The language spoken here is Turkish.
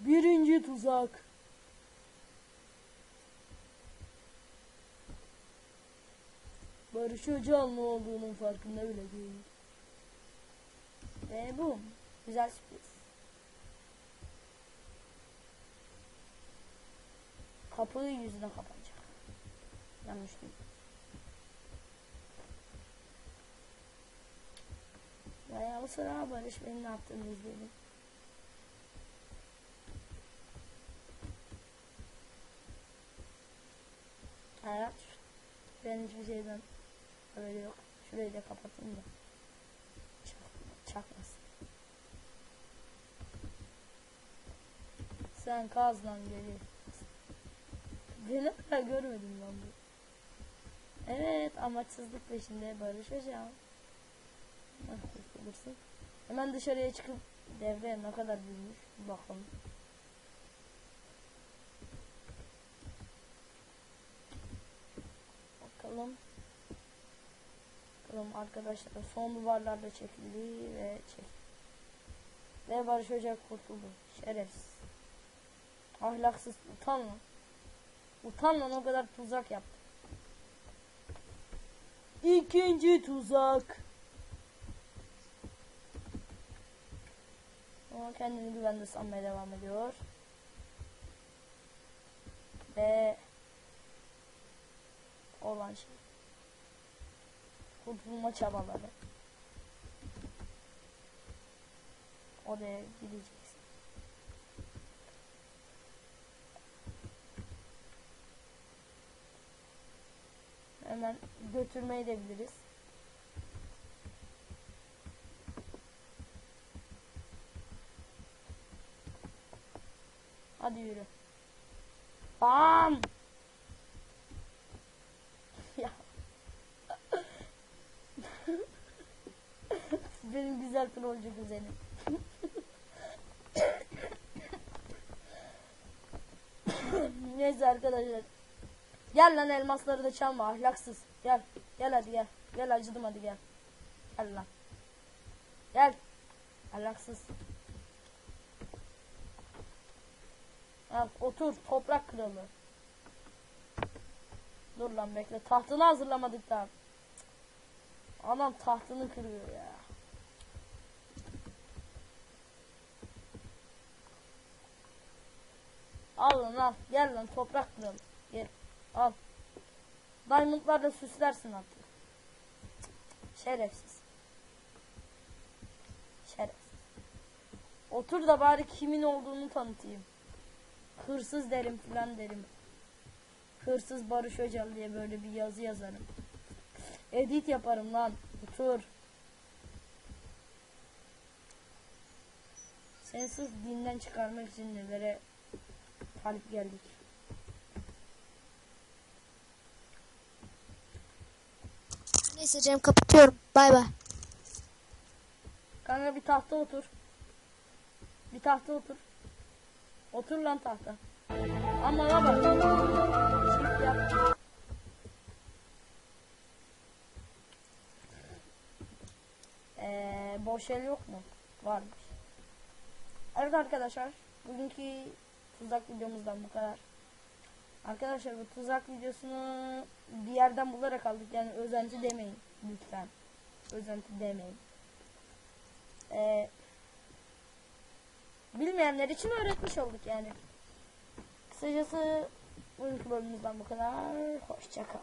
Birinci tuzak. Barış Öcal ne olduğunun farkında bile değil. Ve bu. Güzel sürpriz. Kapı yüzüne kapanacak. Yanlış değil. Bayağı sıra Barış benim ne yaptığını izleyelim. Hayat. Ben hiçbir şeyden haberi yok. Şurayı da kapatayım da. Çak, çakmasın. Sen kaz lan geri. Beni hala görmedim lan bu. Evet amaçsızlık peşinde Barış Hocam. Hah, kurtulursun. Hemen dışarıya çıkıp devre ne kadar büyümüş bakalım. Bakalım. Bakalım arkadaşlar son duvarlarda çekildi ve çek. Ve Barış Hoca kurtuldu. Şerefsiz. Ahlaksız utan lan. Utan lan o kadar tuzak yaptı. İkinci tuzak. Ama kendini güvende sanmaya devam ediyor. Ve olan şey. Kurtulma çabaları. Oraya gideceksin. Hemen götürmeyi de biliriz. Hadi yürü. Bam! ya. Benim güzel trollcü kuzenim. Neyse arkadaşlar. Gel lan elmasları da çalma ahlaksız. Gel. Gel hadi gel. Gel acıdım hadi gel. Gel lan. Gel. Ahlaksız. Al otur toprak kralı. Dur lan bekle. Tahtını hazırlamadık daha. Adam tahtını kırıyor ya. Al lan al. Gel lan toprak kralı. Gel. Al. Diamondlarla süslersin artık. Şerefsiz. Şerefsiz. Otur da bari kimin olduğunu tanıtayım. Hırsız derim filan derim. Hırsız Barış Öcal diye böyle bir yazı yazarım. Edit yaparım lan. Otur. Seni sırf dinden çıkarmak için nelere talip geldik. Neyse Cem kapatıyorum. Bay bay. Kanka bir tahta otur. Bir tahta otur. Otur lan tahta. Ama ne bak. Yap. Ee, boş el yok mu? Varmış. Evet arkadaşlar. Bugünkü tuzak videomuzdan bu kadar. Arkadaşlar bu tuzak videosunu bir yerden bularak aldık. Yani özenti demeyin. Lütfen. Özenti demeyin. Ee, bilmeyenler için öğretmiş olduk yani. Kısacası bugünkü bölümümüzden bu kadar. Hoşçakal.